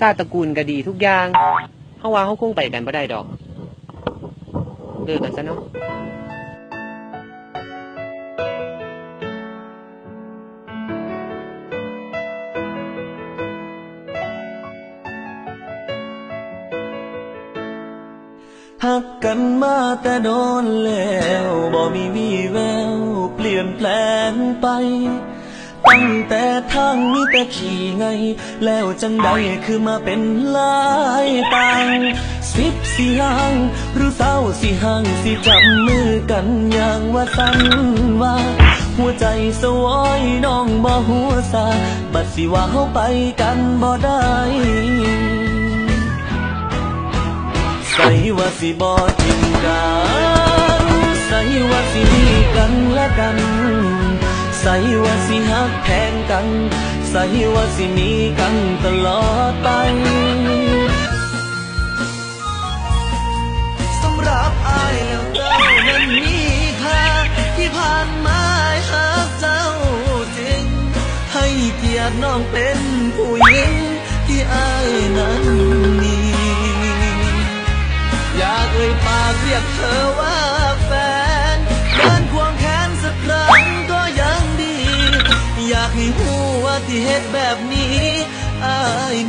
ชาติตระกูลก็ดีทุกอย่างเฮาว่าเฮาคงไปกันบ่ได้ดอก เลิกกันซะเนาะ หักกันมาแต่โดนแล้วบ่มีวี่แววเปลี่ยนแปลงไป ตั้งแต่ทางมีแต่ขี่ไง แล้วจังใดคือมาเป็นลายต่างสิบสี่ห้างหรือเศร้าสี่ห้างสิจับมือกันอย่างว่าสันว่า หัวใจสวอยน้องบ่หัวซาบัดสิว่าเฮาไปกันบ่ได้ใส่ว่าสิบอทิมกันใส่ว่าสิมีกันและกัน ใส่ว่าสิหักแทนกัน ใส่ว่าสิมีกันตลอดไปสำหรับอายแล้วเจ้านั้นมีค่าที่ผ่านมาหากเจ้าจริง ให้เกียรติน้องเป็นผู้หญิงที่อายนั้นมีอยากเอ่ยปากเรียกเธอว่า รู้ว่าที่เหตุแบบนี้อาย